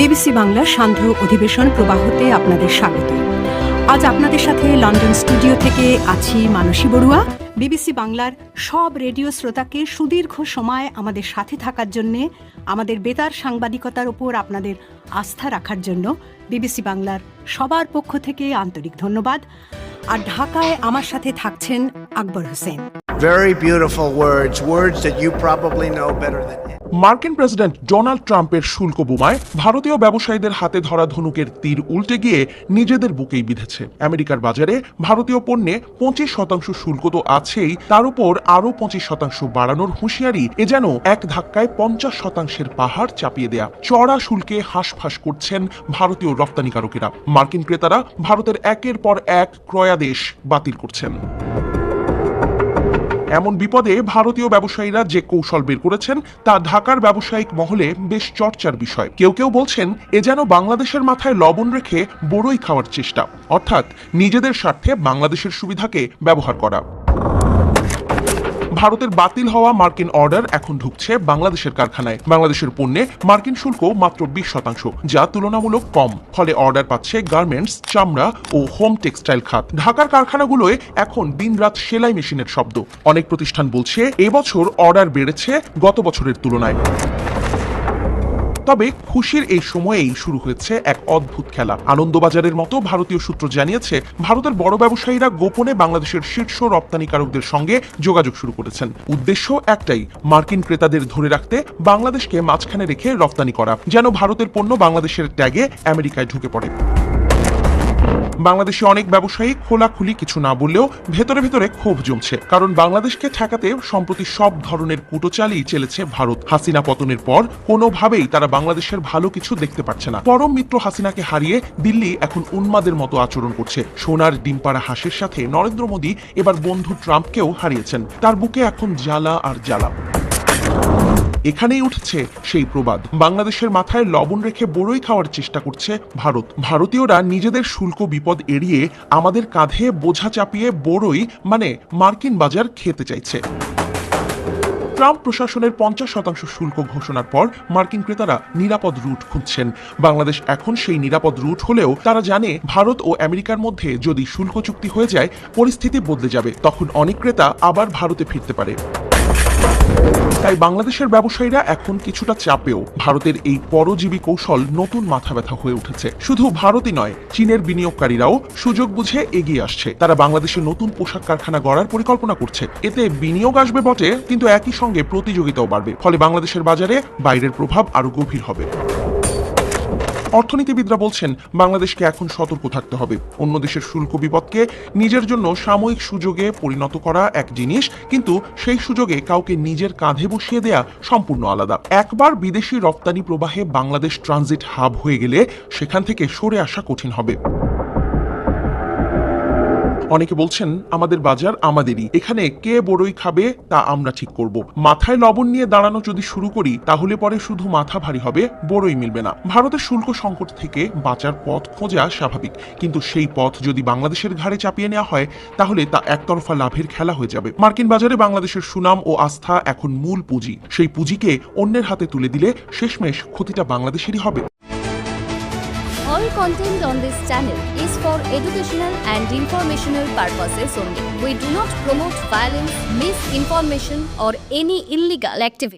BBC বাংলার সান্ধ্য অধিবেশন প্রবাহতে আপনাদের স্বাগত। আজ আপনাদের সাথে লন্ডন স্টুডিও থেকে আছি মানসী বড়ুয়া। বিবিসি বাংলার সব রেডিও শ্রোতাকে সুদীর্ঘ সময় আমাদের সাথে থাকার জন্যে আমাদের বেতার সাংবাদিকতার ওপর আপনাদের আস্থা রাখার জন্য বিবিসি বাংলার সবার পক্ষ থেকে আন্তরিক ধন্যবাদ। আর ঢাকায় আমার সাথে থাকছেন Akbar Hossain. Very beautiful words, words that you probably know better than. মার্কিন প্রেসিডেন্ট ডোনাল্ড ট্রাম্পের শুল্ক বোমায় ভারতীয় ব্যবসায়ীদের হাতে ধরা ধনুকের তীর উল্টে গিয়ে নিজেদের বুকেই বিঁধেছে। আমেরিকার বাজারে ভারতীয় পণ্যে পঁচিশ শতাংশ শুল্ক তো আছেই, তার উপর আরও পঁচিশ শতাংশ বাড়ানোর হুঁশিয়ারি এ যেন এক ধাক্কায় পঞ্চাশ শতাংশের পাহাড় চাপিয়ে দেয়া। চড়া শুল্কে হাঁসফাঁস করছেন ভারতীয় রপ্তানিকারকেরা। মার্কিন ক্রেতারা ভারতের একের পর এক ক্রয়াদেশ বাতিল করছেন। এমন বিপদে ভারতীয় ব্যবসায়ীরা যে কৌশল বের করেছেন, তা ঢাকার ব্যবসায়িক মহলে বেশ চর্চার বিষয়। কেউ কেউ বলছেন, এ যেন বাংলাদেশের মাথায় লবণ রেখে বড়ই খাওয়ার চেষ্টা। অর্থাৎ নিজেদের স্বার্থে বাংলাদেশের সুবিধাকে ব্যবহার করা। ভারতের বাতিল হওয়া মার্কিন অর্ডার এখন ঢুকছে বাংলাদেশের কারখানায়। বাংলাদেশের পণ্যে মার্কিন শুল্ক মাত্র বিশ শতাংশ, যা তুলনামূলক কম। ফলে অর্ডার পাচ্ছে গার্মেন্টস, চামড়া ও হোম টেক্সটাইল খাত। ঢাকার কারখানাগুলোয় এখন দিনরাত সেলাই মেশিনের শব্দ। অনেক প্রতিষ্ঠান বলছে, এবছর অর্ডার বেড়েছে গত বছরের তুলনায়। তবে খুশির এই সময়েই শুরু হয়েছে এক অদ্ভুত খেলা। আনন্দবাজারের মতো ভারতীয় সূত্র জানিয়েছে, ভারতের বড় ব্যবসায়ীরা গোপনে বাংলাদেশের শীর্ষ রপ্তানিকারকদের সঙ্গে যোগাযোগ শুরু করেছেন। উদ্দেশ্য একটাই, মার্কিন ক্রেতাদের ধরে রাখতে বাংলাদেশকে মাঝখানে রেখে রপ্তানি করা, যেন ভারতের পণ্য বাংলাদেশের ট্যাগে আমেরিকায় ঢুকে পড়ে। বাংলাদেশে অনেক ব্যবসায়ী খোলাখুলি কিছু না বললেও ভেতরে ভেতরে ক্ষোভ জমছে। কারণ বাংলাদেশকে ঠেকাতে সম্প্রতি সব ধরনের কুটোচালই চেলেছে ভারত। হাসিনা পতনের পর কোনোভাবেই তারা বাংলাদেশের ভালো কিছু দেখতে পাচ্ছে না। পরম মিত্র হাসিনাকে হারিয়ে দিল্লি এখন উন্মাদের মতো আচরণ করছে। সোনার ডিমপাড়া হাসের সাথে নরেন্দ্র মোদী এবার বন্ধু ট্রাম্পকেও হারিয়েছেন। তার বুকে এখন জ্বালা আর জ্বালা এখানেই উঠছে সেই প্রবাদ। বাংলাদেশের মাথায় লবণ রেখে বড়ই খাওয়ার চেষ্টা করছে ভারত। ভারতীয়রা নিজেদের শুল্ক বিপদ এড়িয়ে আমাদের কাঁধে বোঝা চাপিয়ে বড়ই মানে মার্কিন বাজার খেতে চাইছে। ট্রাম্প প্রশাসনের পঞ্চাশ শতাংশ শুল্ক ঘোষণার পর মার্কিন ক্রেতারা নিরাপদ রুট খুঁজছেন। বাংলাদেশ এখন সেই নিরাপদ রুট হলেও তারা জানে ভারত ও আমেরিকার মধ্যে যদি শুল্ক চুক্তি হয়ে যায়, পরিস্থিতি বদলে যাবে। তখন অনেক ক্রেতা আবার ভারতে ফিরতে পারে। তাই বাংলাদেশের ব্যবসায়ীরা এখন কিছুটা চাপেও ভারতের এই পরজীবী কৌশল নতুন মাথা ব্যথা হয়ে উঠেছে। শুধু ভারতই নয়, চীনের বিনিয়োগকারীরাও সুযোগ বুঝে এগিয়ে আসছে। তারা বাংলাদেশে নতুন পোশাক কারখানা গড়ার পরিকল্পনা করছে। এতে বিনিয়োগ আসবে বটে, কিন্তু একই সঙ্গে প্রতিযোগিতাও বাড়বে। ফলে বাংলাদেশের বাজারে বাইরের প্রভাব আরও গভীর হবে। অর্থনীতিবিদরা বলছেন, বাংলাদেশকে এখন সতর্ক থাকতে হবে। অন্য দেশের শুল্ক বিপদকে নিজের জন্য সাময়িক সুযোগে পরিণত করা এক জিনিস, কিন্তু সেই সুযোগে কাউকে নিজের কাঁধে বসিয়ে দেয়া সম্পূর্ণ আলাদা। একবার বিদেশি রপ্তানি প্রবাহে বাংলাদেশ ট্রানজিট হাব হয়ে গেলে সেখান থেকে সরে আসা কঠিন হবে। অনেকে বলছেন, আমাদের বাজার আমাদেরই। এখানে কে বড়ই খাবে তা আমরা ঠিক করব। মাথায় লবণ নিয়ে দাঁড়ানো যদি শুরু করি, তাহলে পরে শুধু মাথা ভারী হবে, বড়ই মিলবে না। ভারতের শুল্ক সংকট থেকে বাঁচার পথ খোঁজা স্বাভাবিক। কিন্তু সেই পথ যদি বাংলাদেশের ঘাড়ে চাপিয়ে নেওয়া হয়, তাহলে তা একতরফা লাভের খেলা হয়ে যাবে। মার্কিন বাজারে বাংলাদেশের সুনাম ও আস্থা এখন মূল পুঁজি। সেই পুঁজিকে অন্যের হাতে তুলে দিলে শেষমেশ ক্ষতিটা বাংলাদেশেরই হবে। Content on this channel is for educational and informational purposes only. We do not promote violence, misinformation, or any illegal activity.